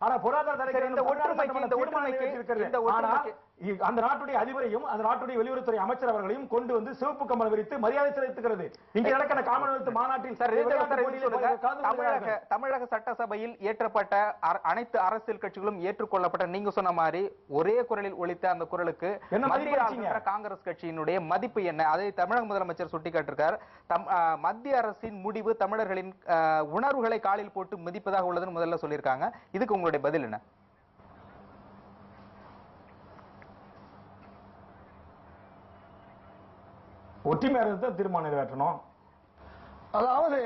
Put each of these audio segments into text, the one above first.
ஆனா பொருளாதார இந்த ஒற்றுமைக்கு- இந்த ஒற்றுமைக்கு- இந்த ஒற்றுமைக்கு- அந்த நாட்டுடைய அதிபரையும் அந்த நாட்டுடைய வெளியுறவுத்துறை அமைச்சர் அவர்களையும் கொண்டு வந்து சிவப்பு கம்பளம் விரித்து மரியாதை செலுத்துகிறது. இங்க நடக்கிற காமன்வெல்த் மாநாட்டில் தமிழக சட்டசபையில் ஏற்றப்பட்ட அனைத்து அரசியல் கட்சிகளும் ஏற்றுக்கொள்ளப்பட்ட நீங்க சொன்ன மாதிரி ஒரே குரலில் ஒலித்த அந்த குரலுக்கு? ஆளுகின்ற காங்கிரஸ் கட்சியினுடைய மதிப்பு என்ன? அதை தமிழக முதலமைச்சர் சுட்டிக்காட்டிருக்கார். மத்திய அரசின் முடிவு தமிழர்களின் உணர்வுகளை காலில் போட்டு மிதிப்பதாக உள்ளதுன்னு முதல்ல சொல்லியிருக்காங்க. இதுக்கு உங்களுடைய பதில் என்ன? ஒற்றுமை அரசு தீர்மானம் நிறைவேற்றணும். அதாவது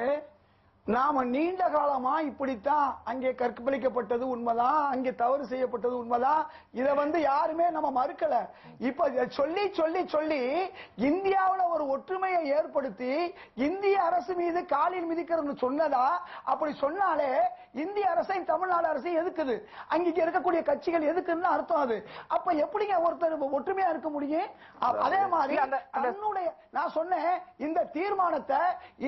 நாம நீண்ட காலமா இப்படித்தான் அங்கே கற்பிக்கப்பட்டது உண்மைதான் அங்கே தவறு செய்யப்பட்டது உண்மைதான் இதை வந்து யாருமே நம்ம மறுக்கல. இப்ப சொல்லி சொல்லி சொல்லி இந்தியாவில் ஒரு ஒற்றுமையை ஏற்படுத்தி இந்திய அரசு மீது காலில் மிதிக்கிறதுன்னு சொன்னதா? அப்படி சொன்னாலே இந்திய அரசையும் தமிழ்நாடு அரசையும் எதுக்குது? அங்க இருக்கக்கூடிய கட்சிகள் எதுக்குன்னு அர்த்தம் அது. அப்ப எப்படிங்க ஒருத்தர் ஒற்றுமையா இருக்க முடியும்? அதே மாதிரி தன்னுடைய நான் சொன்னேன் இந்த தீர்மானத்தை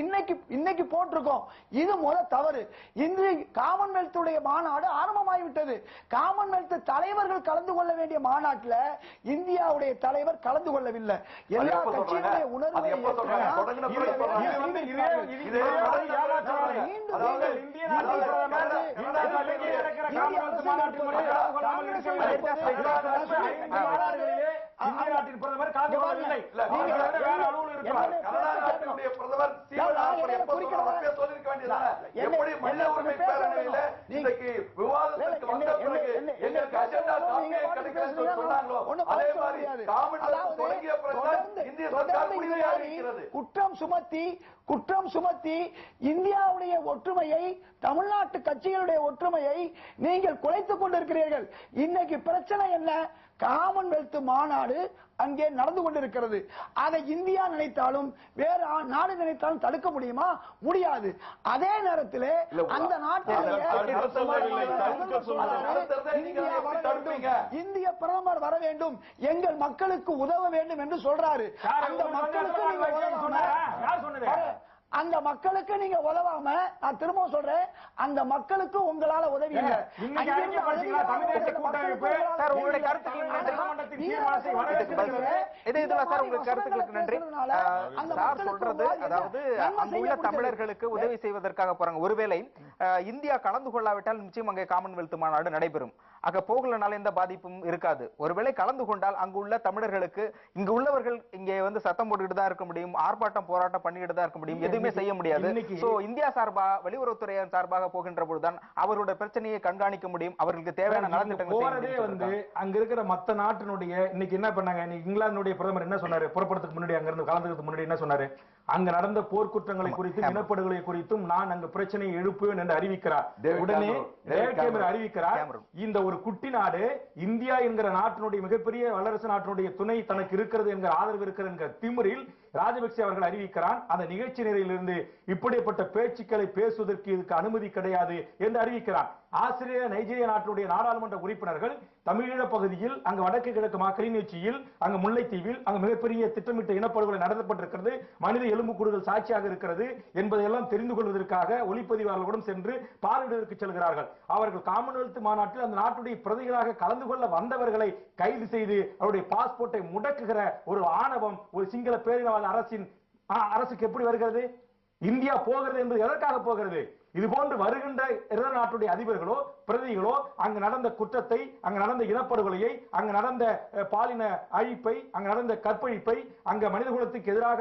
இன்னைக்கு இன்னைக்கு போட்டிருக்கோம். இது முத தவறு. இன்று காமன்வெல்த் உடைய மாநாடு ஆரம்பமாகிவிட்டது. காமன்வெல்த் தலைவர்கள் கலந்து கொள்ள வேண்டிய மாநாட்டில் இந்தியாவுடைய தலைவர் கலந்து கொள்ளவில்லை. எல்லா கட்சியினுடைய? உணர்வை மீண்டும் இந்திய நாட்டின் பிரதமர் வேற பிரதமர்? எப்படி மனித உரிமை பேரணியில விவாதத்துக்கு வந்த பிறகு எங்களுக்கு அஜெண்டா காப்பியே கிடைக்கலன்னு சொன்னாங்களோ அதே மாதிரி காமன்வெல்த் தொடங்கிய இந்திய சர்க்கார் குற்றம் சுமத்தி குற்றம் சுமத்தி இந்தியாவுடைய ஒற்றுமையை தமிழ்நாட்டு கட்சிகளுடைய ஒற்றுமையை நீங்கள் குலைத்துக் கொண்டிருக்கிறீர்கள். இன்னைக்கு பிரச்சனை என்ன? காமன்வெல்த் மாநாடு அங்கே நடந்து கொண்டிருக்கிறது. அதை இந்தியா நினைத்தாலும் வேறு நாடு நினைத்தாலும் தடுக்க முடியுமா? முடியாது. அதே நேரத்தில் அந்த சொன்னாங்க. இந்தியா பிரதமர் வர வேண்டும். எங்கள் மக்களுக்கு உதவ வேண்டும் என்று சொல்றாரு. அந்த மக்களுக்கு அந்த மக்களுக்கு நீங்க உதவாம நான் திரும்ப சொல்றேன் அந்த மக்களுக்கு உங்களால உதவி தமிழர்களுக்கு உதவி செய்வதற்காக போறாங்க. ஒருவேளை இந்தியா கலந்து கொள்ளாவிட்டால் நிச்சயம் அங்கே காமன்வெல்த் மாநாடு நடைபெறும். அங்க போகலனால எந்த பாதிப்பும் இருக்காது. ஒருவேளை கலந்து கொண்டால் அங்கு உள்ள தமிழர்களுக்கு இங்கு உள்ளவர்கள் இங்கே வந்து சத்தம் போட்டுக்கிட்டு தான் இருக்க முடியும் ஆர்ப்பாட்டம் போராட்டம் பண்ணிக்கிட்டு தான் இருக்க முடியும் எதுவுமே செய்ய முடியாது. சோ இந்தியா சார்பா வெளியுறவுத்துறை சார்பாக போகின்ற பொழுதுதான் அவர்களுடைய பிரச்சனையை கண்காணிக்க முடியும் அவர்களுக்கு தேவையான நலத்திட்டங்கள் போறதே வந்து. அங்க இருக்கிற மத்த நாட்டினுடைய இன்னைக்கு என்ன பண்ணாங்க இன்னைக்கு இங்கிலாந்துடைய பிரதமர் என்ன சொன்னாரு? புறப்படுறதுக்கு முன்னாடி அங்க இருந்து கலந்துக்கிறதுக்கு முன்னாடி என்ன சொன்னாரு? அங்க நடந்த போர்க்குற்றங்களை குறித்தும். இனப்படுகொலை குறித்தும் நான் அங்கு பிரச்சனையை எழுப்புவேன் என்று அறிவிக்கிறார் உடனே. அறிவிக்கிறார். இந்த ஒரு குட்டி நாடு இந்தியா என்கிற நாட்டினுடைய மிகப்பெரிய வல்லரசு நாட்டினுடைய துணை தனக்கு இருக்கிறது என்கிற ஆதரவு இருக்கிறது என்கிற திமிரில் ராஜபக்சே அவர்கள் அறிவிக்கிறான் அந்த நிகழ்ச்சி நிலையிலிருந்து இப்படிப்பட்ட பேச்சுக்களை பேசுவதற்கு இதுக்கு அனுமதி கிடையாது என்று அறிவிக்கிறான் ஆசிரியர் நைஜீரியா நாட்டினுடைய நாடாளுமன்ற உறுப்பினர்கள் தமிழீழ பகுதியில் அங்கு வடக்கு கிழக்கு மா- கிளிநொச்சியில் அங்கு முல்லைத்தீவில் அங்கு மிகப்பெரிய திட்டமிட்ட இனப்படுகொலை நடத்தப்பட்டிருக்கிறது. மனித எலும்புக்கூடுகள் சாட்சியாக இருக்கிறது என்பதையெல்லாம் தெரிந்து கொள்வதற்காக ஒளிப்பதிவாளர்களுடன் சென்று பார்வையிடுவதற்கு செல்கிறார்கள். அவர்கள் காமன்வெல்த் மாநாட்டில் அந்த நாட்டுடைய பிரதிகளாக கலந்து கொள்ள வந்தவர்களை கைது செய்து அவருடைய பாஸ்போர்ட்டை முடக்குகிற ஒரு ஆணவம் ஒரு சிங்கள பேரினவாத அரசின் அரசுக்கு எப்படி வருகிறது? இந்தியா போகிறது என்பது எதற்காக போகிறது? இது போன்று வருகின்ற இதர நாட்டுடைய அதிபர்களோ பிரதிகளோ அங்கு நடந்த குற்றத்தை அங்கு நடந்த இனப்படுகொலையை அங்கு நடந்த பாலின அழிப்பை அங்கு நடந்த கற்பழிப்பை அங்கு மனிதகுலத்துக்கு எதிராக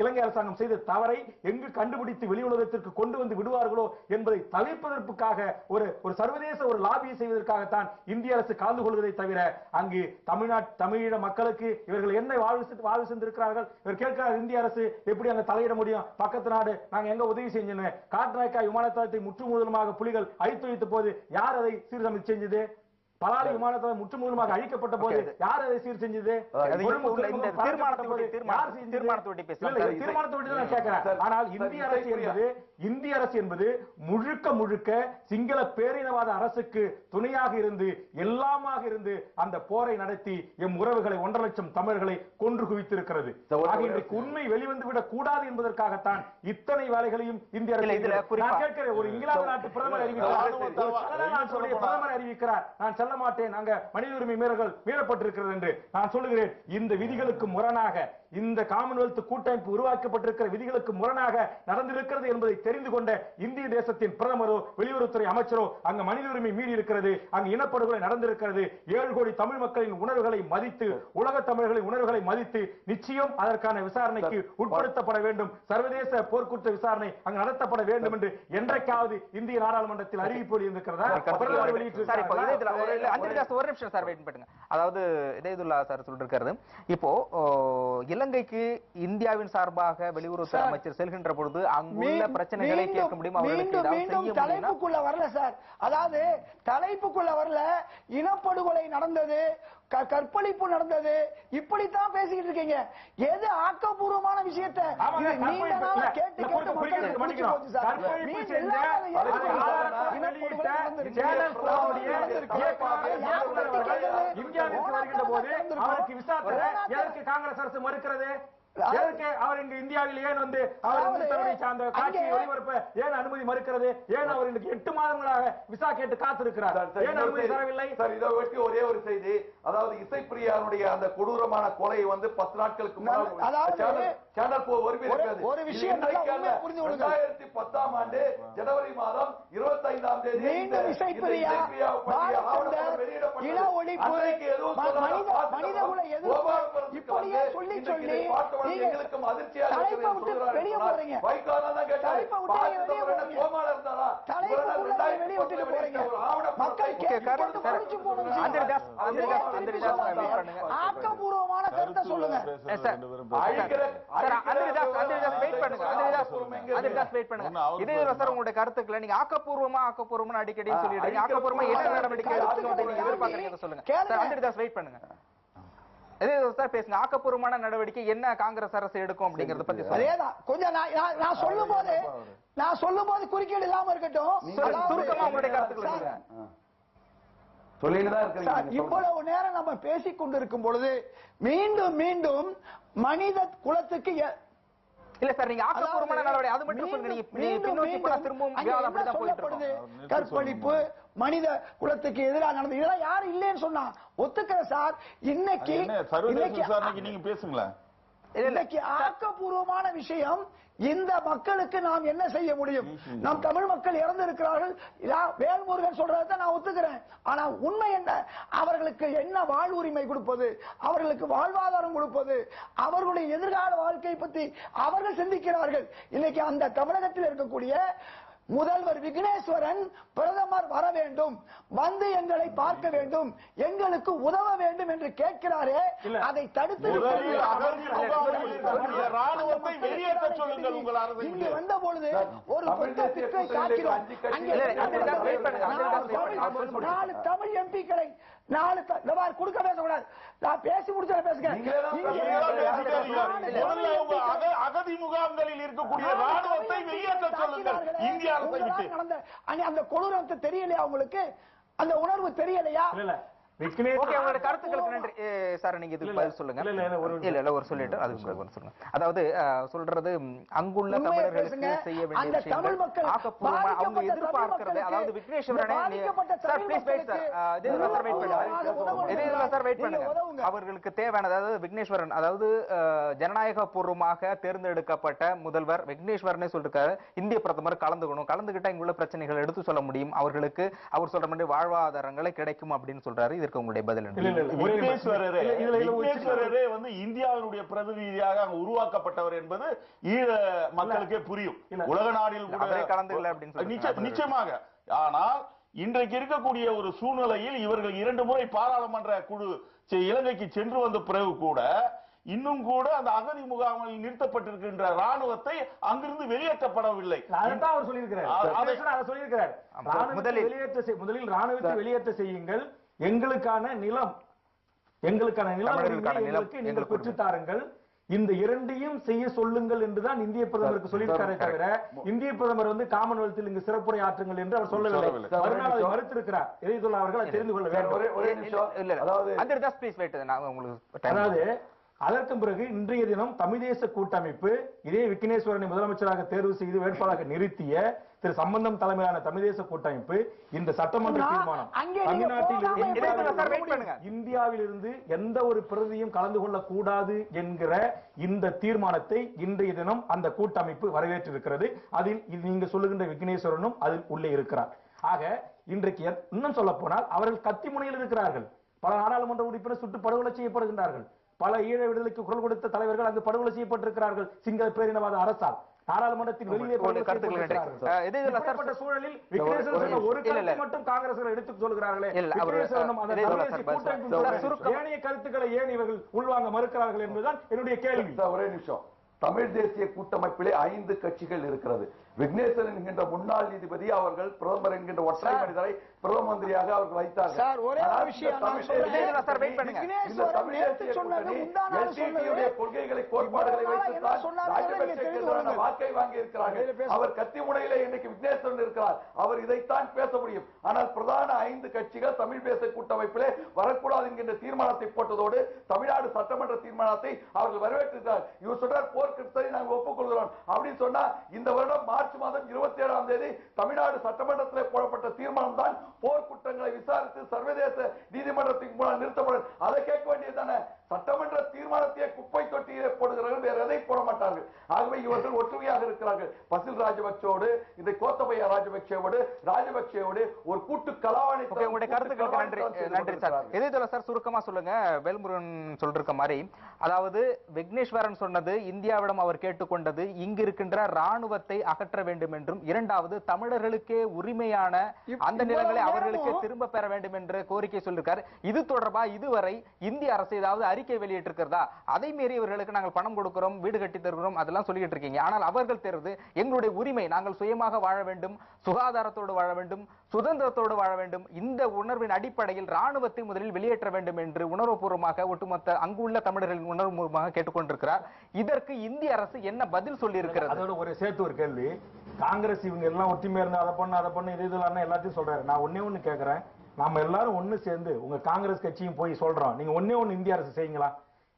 இலங்கை அரசாங்கம் செய்த தவறை எங்கு கண்டுபிடித்து வெளி உலகத்திற்கு கொண்டு வந்து விடுவார்களோ என்பதை தவிர்ப்பதற்காக ஒரு ஒரு சர்வதேச ஒரு லாபியை செய்வதற்காகத்தான் இந்திய அரசு கலந்து கொள்வதை தவிர அங்கு தமிழ்நாட்டு தமிழீழ மக்களுக்கு இவர்கள் என்ன வாழ்வு வாழ்வு சென்றிருக்கிறார்கள்? இவர் கேட்கிறார் இந்திய அரசு எப்படி அங்க தலையிட முடியும்? பக்கத்து நாடு நாங்க எங்க உதவி செஞ்சோன்னு காட்ராய்க்கா விமான தளத்தை முற்றுமுதலுமாக புலிகள் அழித்து வைத்த போது யார் அதை சீர்சமைத்து செஞ்சது? பலாலி விமானத்தளம் முற்று முழுமாக அழிக்கப்பட்ட போது யார் அதை சீர் செஞ்சது? ஆனால் இந்திய அரசு. என்பது இந்திய அரசு என்பது முழுக்க முழுக்க சிங்கள பேரினவாத அரசுக்கு துணையாக இருந்து எல்லாமாக இருந்து அந்த போரை நடத்தி எம் உறவுகளை ஒன்றரை லட்சம் தமிழர்களை கொன்று குவித்திருக்கிறது. உண்மை வெளிவந்து விடக் கூடாது என்பதற்காகத்தான் இத்தனை வேலைகளையும் இந்திய அரசு ஒரு இங்கிலாந்து நாட்டு பிரதமர் அறிவிக்கிறார். பிரதமர் அறிவிக்கிறார். நான் செல்ல மாட்டேன். அங்க மனித உரிமை மீறல்கள் மீறப்பட்டிருக்கிறது என்று நான் சொல்லுகிறேன். இந்த விதிகளுக்கு முரணாக இந்த காமன்வெல்த் கூட்டமைப்பு உருவாக்கப்பட்டிருக்கிற விதிகளுக்கு முரணாக நடந்திருக்கிறது என்பதை தெரிந்து கொண்ட இந்திய தேசத்தின் பிரதமரோ வெளியுறவுத்துறை அமைச்சரோ அங்க மனித உரிமை மீறி இருக்கிறது அங்கு இனப்படுகொலை நடந்திருக்கிறது. ஏழு கோடி தமிழ் மக்களின் உணர்வுகளை மதித்து உலக தமிழர்களின் உணர்வுகளை மதித்து நிச்சயம் அதற்கான விசாரணைக்கு உட்படுத்தப்பட வேண்டும். சர்வதேச போர்க்குற்ற விசாரணை அங்கு நடத்தப்பட வேண்டும் என்று என்றைக்காவது இந்திய நாடாளுமன்றத்தில் அறிவிப்பு பிரதமர் இதயத்துல ஒரு நிமிஷம் சார் வெயிட் பண்ணுங்க அதாவது இதயதுல்லா சார் சொல்லிருக்காரு. இப்போ ஓ, இலங்கைக்கு இந்தியாவின் சார்பாக வெளியுறவுத்துறை சார், அமைச்சர் செல்கின்ற பொழுது அங்குள்ள பிரச்சனைகளை கேட்க முடியும் அவர்களுக்கு? தலைப்புக்குள்ள வரல சார். அதாவது தலைப்புக்குள்ள வரல. இனப்படுகொலை நடந்தது. கற்பழிப்பு நடந்தது. இப்படித்தான் பேசிக்கிட்டு இருக்கீங்க. எது ஆக்கப்பூர்வமான விஷயத்தை? நீண்ட நாளா கேட்டு கேட்டு மக்களுக்கு புரிஞ்சு போச்சு சார். இந்தியாவிற்கு வருகின்ற போது. அவருக்கு காங்கிரஸ் அரசு மறுக்கிறது? எதற்கு அவர் இங்கு இந்தியாவில் ஏன் வந்து அவர் இந்து தலைவரை சார்ந்த காட்சி அங்கே- ஒளிபரப்ப ஏன் அனுமதி மறுக்கிறது ஏன் அவர் இன்னைக்கு எட்டு மாதங்களாக விசா கேட்டு காத்திருக்கிறார் ஏன் அனுமதி. தரவில்லை சார் இதை ஒட்டி ஒரே ஒரு செய்தி அதாவது இசைப்பிரியாருடைய அந்த கொடூரமான கொலை வந்து பத்து நாட்களுக்கு சேனல் போ ஒரு-. ஒரு விஷயம் கொள்ளுங்கள். 2010 ஆண்டு ஜனவரி மாதம் 25ஆம் தேதி இந்த- மீண்டும் இசைப்பிரியா, வெளியிடப்பட்டது. மனித- குல எதிர்ப்பு, இப்படியே சொல்லி சொல்லி நீங்க எங்களுக்கும் அதிர்ச்சியாக இருக்கிறது. வைகோலா தான் கேட்டாரு. கோமாளா இருந்தாரா? ஆக்கப்பூர்வமான கருத்தை சொல்லுங்க. உங்களுடைய கருத்துக்களை. நீங்க ஆக்கப்பூர்வமா ஆக்கப்பூர்வமா அடிக்கடி சொல்லிடுறீங்க. ஆக்கப்பூர்வமா என்ன நடவடிக்கை சொல்லுங்க. வெயிட் பண்ணுங்க. சார் பேசுங்க ஆக்கப்பூர்வமான நடவடிக்கை என்ன காங்கிரஸ் அரசு எடுக்கும் அப்படிங்கறத பத்தி அதேதான். கொஞ்சம் நான் சொல்லும் போது நான் சொல்லும் போது குறுக்கீடு இல்லாம இருக்கட்டும். சுருக்கமா உங்களுடைய கருத்துக்களை இவ்வளவு நேரம் நம்ம பேசிக் கொண்டிருக்கும் பொழுது மீண்டும் மீண்டும் மனித குலத்துக்கு இல்ல சார் நீங்க ஆக்கப்பூர்வமான நடவடிக்கை அது மட்டும் சொல்லுங்க நீங்க திரும்பவும் அப்படிதான் போயிட்டு கற்பழிப்பு மனித குலத்துக்கு எதிராக நடந்தது இதெல்லாம் யாரும் இல்லைன்னு சொன்னா ஒத்துக்கிறேன் சார். இன்னைக்கு இன்னைக்கு நீங்க பேசுங்களேன். இன்னைக்கு ஆக்கப்பூர்வமான விஷயம் இந்த மக்களுக்கு நாம் என்ன செய்ய முடியும்? நம் தமிழ் மக்கள் இறந்து இருக்கிறார்கள் வேல்முருகன் சொல்றதை நான் ஒத்துக்கிறேன். ஆனா உண்மை என்ன? அவர்களுக்கு என்ன வாழ்வுரிமை கொடுப்பது? அவர்களுக்கு வாழ்வாதாரம் கொடுப்பது? அவர்களுடைய எதிர்கால வாழ்க்கை பற்றி அவர்கள் சிந்திக்கிறார்கள். இன்னைக்கு அந்த தமிழகத்தில் இருக்கக்கூடிய முதல்வர் விக்னேஸ்வரன் பிரதமர் வர வேண்டும் வந்து எங்களை பார்க்க வேண்டும் எங்களுக்கு உதவ வேண்டும் என்று கேட்கிறாரே. அதை தடுத்து இங்கு வந்த பொழுது ஒரு காக்கிறோம். சொல்லி நாலு தமிழ் எம்பிக்களை நாலு இந்த குடுக்க பேசக்கூடாது. நான் பேசி முடிச்சத பேசுங்க. அகதி முகாம்களில் இருக்கக்கூடிய ராணுவத்தை வெளியேற்ற சொல்லுங்கள். இந்திய அரசை விட்டு அந்த கொடூரத்தை தெரியலையா உங்களுக்கு? அந்த உணர்வு தெரியலையா? ஓகே உங்களோட கருத்துக்களுக்கு நன்றி. ஏ, சார் நீங்க இதுக்கு இல்ல, பதில் சொல்லுங்க. இல்ல, இல்ல, இல்ல, ஒரு இல்ல இல்ல ஒரு சொல்லிட்டு அதுக்கு பிறகு ஒரு சொல்லுங்க. அதாவது அஹ், சொல்றது ம், அங்குள்ள உண்மையை தமிழர்களுக்கு பேசுங்க. செய்ய வேண்டிய அந்த தமிழ் விஷயங்கள் மக்கள் ஆக்கப்பூர்வமா அவங்க பாதிக்கப்பட்ட எதிர்பார்க்கிறது தமிழ் அதாவது மக்களுக்கு விக்னேஸ்வரனே இந்த பாதிக்கப்பட்ட sir Tamil please wait sir மக்களுக்கு இதே சார் வெயிட் பண்ணுங்க. உணவு இதே சார் வெயிட் நீங்க பண்ணுங்க. உதவுங்க. அவர்களுக்கு தேவையான அதாவது விக்னேஸ்வரன் அதாவது ஜனநாயக பூர்வமாக தேர்ந்தெடுக்கப்பட்ட முதல்வர் விக்னேஸ்வரனே சொல்லிருக்காரு. இந்திய பிரதமர் கலந்துக்கணும். கலந்துகிட்டா இங்குள்ள பிரச்சனைகள் எடுத்து சொல்ல முடியும். அவர்களுக்கு அவர் சொல்ற மாதிரி வாழ்வாதாரங்களை கிடைக்கும் அப்படின்னு சொல்றாரு. இதற்கு உங்களுடைய பதில்? இல்ல இல்ல இல்ல. விக்னேஸ்வரரே இல்ல, வந்து இந்தியாவினுடைய பிரதிநிதியாக அங்க உருவாக்கப்பட்டவர் என்பது ஈழ மக்களுக்கே புரியும். இல்ல. உலக நாடில் கூட அவரே கலந்துக்கல அப்படின்னு நிச்சயமாக. ஆனால் இன்றைக்கு இருக்கக்கூடிய ஒரு சூழ்நிலையில் இவர்கள் இரண்டு முறை பாராளுமன்ற குழு இலங்கைக்கு சென்று வந்த பிறகு கூட இன்னும் கூட அந்த அகதி முகாமில் நிறுத்தப்பட்டிருக்கின்ற ராணுவத்தை அங்கிருந்து வெளியேற்றப்படவில்லை. அவர் சொல்லியிருக்கிறார். முதலில் வெளியேற்ற முதலில் ராணுவத்தை வெளியேற்ற செய்யுங்கள். எங்களுக்கான நிலம் எங்களுக்கான நிலம் நீங்கள் எங்களுக்கு பெற்றுத் தாருங்கள் இந்த இரண்டையும் செய்ய சொல்லுங்கள் என்றுதான் இந்திய பிரதமருக்கு சொல்லியிருக்காரே தவிர இந்திய பிரதமர் வந்து காமன்வெல்த்தில் இங்கு சிறப்புரை ஆற்றுங்கள் என்று அவர் சொல்லவில்லை. மறுநாள் மறுத்திருக்கிறார். எதிர்த்துள்ள அவர்கள் தெரிந்து கொள்ள வேண்டும். அதாவது அதற்கு பிறகு இன்றைய தினம் தமிழ் தேச கூட்டமைப்பு இதே விக்னேஸ்வரனை முதலமைச்சராக தேர்வு செய்து வேட்பாளராக நிறுத்திய திரு சம்பந்தம் தலைமையிலான தமிழ் தேச கூட்டமைப்பு இந்த சட்டமன்ற தீர்மானம். தமிழ்நாட்டில் இருந்து இந்தியாவில். இந்தியாவிலிருந்து எந்த ஒரு பிரதியும் கலந்து கொள்ள கூடாது என்கிற இந்த தீர்மானத்தை இன்றைய தினம் அந்த கூட்டமைப்பு வரவேற்றிருக்கிறது. அதில் நீங்க சொல்லுகின்ற விக்னேஸ்வரனும் அதில் உள்ளே இருக்கிறார். ஆக இன்றைக்கு இன்னும் சொல்ல போனால் அவர்கள் கத்தி முனையில் இருக்கிறார்கள். பல நாடாளுமன்ற உறுப்பினர் சுட்டு படுகொலை செய்யப்படுகின்றார்கள். பல ஈழ விடுதலைக்கு குரல் கொடுத்த தலைவர்கள் அங்கு படுகொலை செய்யப்பட்டிருக்கிறார்கள். சிங்கள பேரினவாத அரசால். நாடாளுமன்றத்தின் வெளியே சூழலில் விக்னேஸ்வரன் ஒரு. கருத்தை மட்டும் காங்கிரஸ் எடுத்து சொல்கிறார்களே. ஏனைய கருத்துக்களை ஏன் இவர்கள் உள்வாங்க மறுக்கிறார்கள் என்பதுதான் என்னுடைய கேள்வி. ஒரே நிமிஷம். தமிழ் தேசிய கூட்டமைப்பிலே ஐந்து கட்சிகள் இருக்கிறது. விக்னேஸ்வரன் என்கின்ற முன்னாள் நீதிபதி அவர்கள் பிரதமர் என்கின்ற ஒற்றை. மனிதரை பிரதம மந்திரியாக அவர்கள் வைத்தார்கள். சார், ஒரே விஷயம் கொள்கைகளை கோட்பாடுகளை வைத்துத்தான். வாக்கை வாங்கி இருக்கிறார்கள் பேச- அவர் கத்தி முனையிலே இன்னைக்கு விக்னேஸ்வரன் இருக்கிறார். அவர் இதைத்தான் பேச முடியும். ஆனால் பிரதான ஐந்து கட்சிகள் தமிழ் தேச கூட்டமைப்பிலே வரக்கூடாது என்கின்ற தீர்மானத்தை போட்டதோடு தமிழ்நாடு சட்டமன்ற தீர்மானத்தை அவர்கள் வரவேற்றிருக்கிறார். இவர் சொல்றார் போர்க்கிருத்தத்தை நாங்கள் ஒப்புக்கொள்கிறோம். அப்படின்னு சொன்னா இந்த வருடம் மார்ச் மாதம் இருபத்தி ஏழாம் தேதி தமிழ்நாடு சட்டமன்றத்தில் போடப்பட்ட தீர்மானம் தான் போர் குற்றங்களை விசாரித்து சர்வதேச நீதிமன்றத்தின் மூலம் நிறுத்தப்படும். அதை கேட்க வேண்டியது தானே? சட்டமன்ற தீர்மானத்தையே குப்பை தொட்டியிலே போடுகிறார்கள் வேற எதை போட மாட்டார்கள். ஆகவே இவர்கள் ஒற்றுமையாக இருக்கிறார்கள். பசில் ராஜபக்சோடு இந்த கோத்தபய ராஜபக்சேவோடு ராஜபக்சேவோடு ஒரு கூட்டு கலாவணி உங்களுடைய கருத்துக்களுக்கு நன்றி. நன்றி சார். இதே தவிர சார் சுருக்கமா சொல்லுங்க. வேல்முருகன் சொல்லிருக்க மாதிரி அதாவது விக்னேஸ்வரன் சொன்னது இந்தியாவிடம் அவர் கேட்டுக்கொண்டது இங்கு இருக்கின்ற ராணுவத்தை அகற்ற வேண்டும் என்றும் இரண்டாவது தமிழர்களுக்கே உரிமையான அந்த நிலங்களை அவர்களுக்கே திரும்ப பெற வேண்டும் என்ற கோரிக்கை சொல்லிருக்காரு. இது தொடர்பா இதுவரை இந்திய அரசு ஏதாவது அறிக்கை வெளியிட்டிருக்கிறதா? அதை மீறி இவர்களுக்கு நாங்கள் பணம் கொடுக்கிறோம் வீடு கட்டி தருகிறோம் அதெல்லாம் சொல்லிட்டு இருக்கீங்க. ஆனால் அவர்கள் தேர்வு எங்களுடைய உரிமை. நாங்கள் சுயமாக வாழ வேண்டும் சுகாதாரத்தோடு வாழ வேண்டும் சுதந்திரத்தோடு வாழ வேண்டும். இந்த உணர்வின் அடிப்படையில் ராணுவத்தை முதலில் வெளியேற்ற வேண்டும் என்று உணர்வுபூர்வமாக ஒட்டுமொத்த அங்குள்ள தமிழர்களின் உணர்வுபூர்வமாக கேட்டுக்கொண்டிருக்கிறார். இதற்கு இந்திய அரசு என்ன பதில் சொல்லி இருக்கிறது அதோட ஒரு சேர்த்து ஒரு கேள்வி. காங்கிரஸ் இவங்க எல்லாம் ஒற்றுமையா இருந்தா அதை பண்ண அதை பண்ண இது இதெல்லாம் எல்லாத்தையும் சொல்றாரு. நான் ஒன்னே ஒண்ணு கேக்குறேன். நாம எல்லாரும் ஒண்ணு சேர்ந்து உங்க காங்கிரஸ் கட்சியும் போய் சொல்றோம். நீங்க ஒன்னே ஒண்ணு இந்திய அரசு செய்யுங்களா?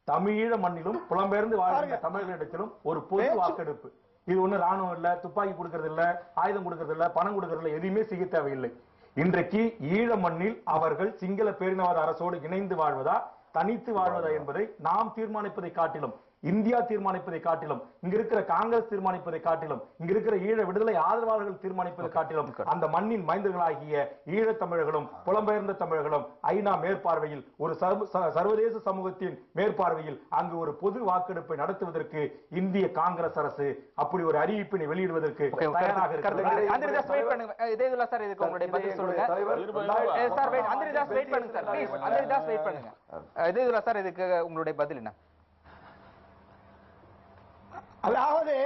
தமிழீழ மண்ணிலும் புலம்பெயர்ந்து வாழ்கிற தமிழர்களிடத்திலும் ஒரு பொது வாக்கெடுப்பு. இது ஒண்ணு ராணுவம் இல்ல துப்பாக்கி கொடுக்கறது இல்ல ஆயுதம் கொடுக்கறது இல்ல பணம் கொடுக்கறது இல்ல எதுவுமே செய்ய தேவையில்லை. இன்றைக்கு ஈழ மண்ணில் அவர்கள் சிங்கள பேரினவாத அரசோடு இணைந்து வாழ்வதா தனித்து வாழ்வதா என்பதை நாம் தீர்மானிப்பதை காட்டிலும் இந்தியா தீர்மானிப்பதை காட்டிலும் இங்க இருக்கிற காங்கிரஸ் தீர்மானிப்பதை காட்டிலும் இங்க இருக்கிற ஈழ விடுதலை ஆதரவாளர்கள் தீர்மானிப்பதை காட்டிலும் அந்த மண்ணின் மைந்தர்களாகிய ஈழத் தமிழர்களும் புலம்பெயர்ந்த தமிழர்களும் ஐநா மேற்பார்வையில் ஒரு சர்வதேச சமூகத்தின் மேற்பார்வையில் அங்கு ஒரு பொது வாக்கெடுப்பை நடத்துவதற்கு இந்திய காங்கிரஸ் அரசு அப்படி ஒரு அறிவிப்பினை வெளியிடுவதற்கு தயாராக இருக்கிறது இதுக்கு உங்களுடைய பதில் சொல்லுங்க. al de